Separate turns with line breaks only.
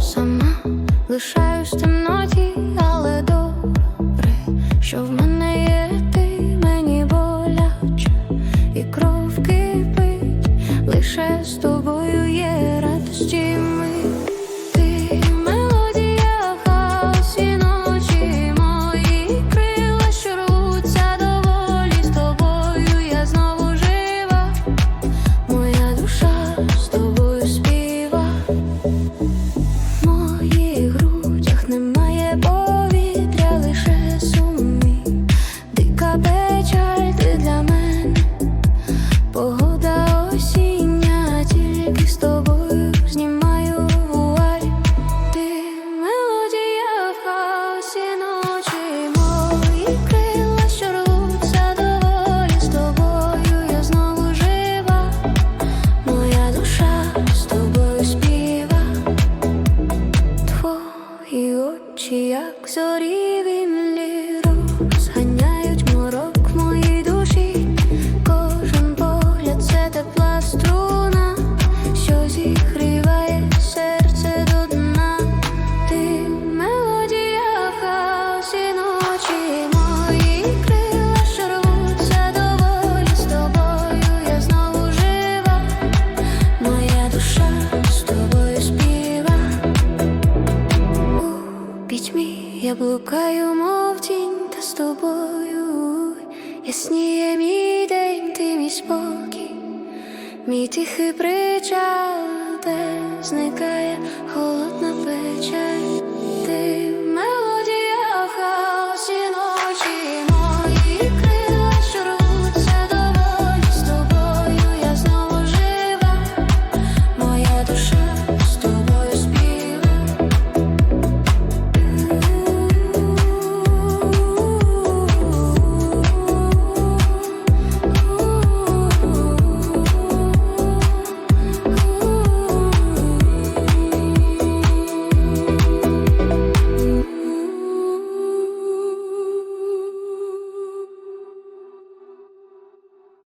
сама. Лишаюсь в темноті, але Я блукаю, мов тінь, та з тобою, ясніє мій день, ти мій спокій, мій тихий причал, де зникає холодна печаль.